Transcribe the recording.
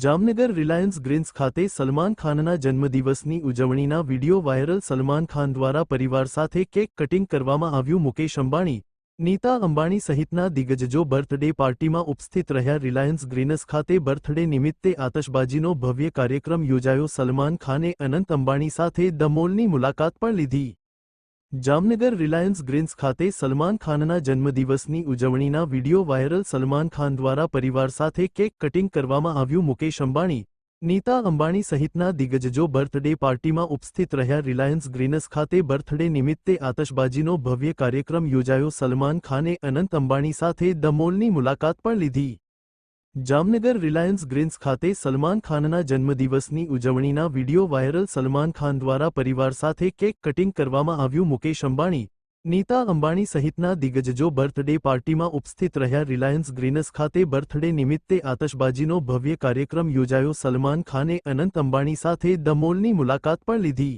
Jamnagar Reliance Green's ખાતે સલમાન ખાનના જન્મદિવસની ઉજવણીના વિડિયો વાયરલ સલમાન ખાન દ્વારા પરિવાર સાથે કેક કટિંગ કરવામાં આવ્યું. મુકેશ અંબાણી, નીતા અંબાણી સહિતના દિગ્ગજો બર્થડે પાર્ટીમાં ઉપસ્થિત રહ્યા. રિલાયન્સ ગ્રીનસ ખાતે બર્થડે નિમિત્તે આતશબાજીનો ભવ્ય કાર્યક્રમ યોજાયો. સલમાન ખાને અનંત અંબાણી સાથે દમોલની મુલાકાત પણ લીધી. જામનગર રિલાયન્સ ગ્રીન્સ ખાતે સલમાન ખાનના જન્મદિવસની ઉજવણીના વિડિયો વાયરલ સલમાન ખાન દ્વારા પરિવાર સાથે કેક કટિંગ કરવામાં આવ્યું મુકેશ અંબાણી. નીતા અંબાણી સહિતના દિગ્ગજો બર્થડે પાર્ટીમાં ઉપસ્થિત રહ્યા રિલાયન્સ ગ્રીનસ ખાતે બર્થડે નિમિત્તે આતશબાજીનો ભવ્ય કાર્યક્રમ યોજાયો સલમાન ખાને અનંત અંબાણી સાથે દમોલની મુલાકાત પણ લીધી. જામનગર રિલાયન્સ ગ્રીન્સ ખાતે સલમાન ખાનના જન્મદિવસની ઉજવણીના વિડિયો વાયરલ સલમાન ખાન દ્વારા પરિવાર સાથે કેક કટિંગ કરવામાં આવ્યું. મુકેશ અંબાણી, નીતા અંબાણી સહિતના દિગ્ગજો બર્થડે પાર્ટીમાં ઉપસ્થિત રહ્યા. રિલાયન્સ ગ્રીનસ ખાતે બર્થડે નિમિત્તે આતશબાજીનો ભવ્ય કાર્યક્રમ યોજાયો. સલમાન ખાને અનંત અંબાણી સાથે દમોલની મુલાકાત પણ લીધી.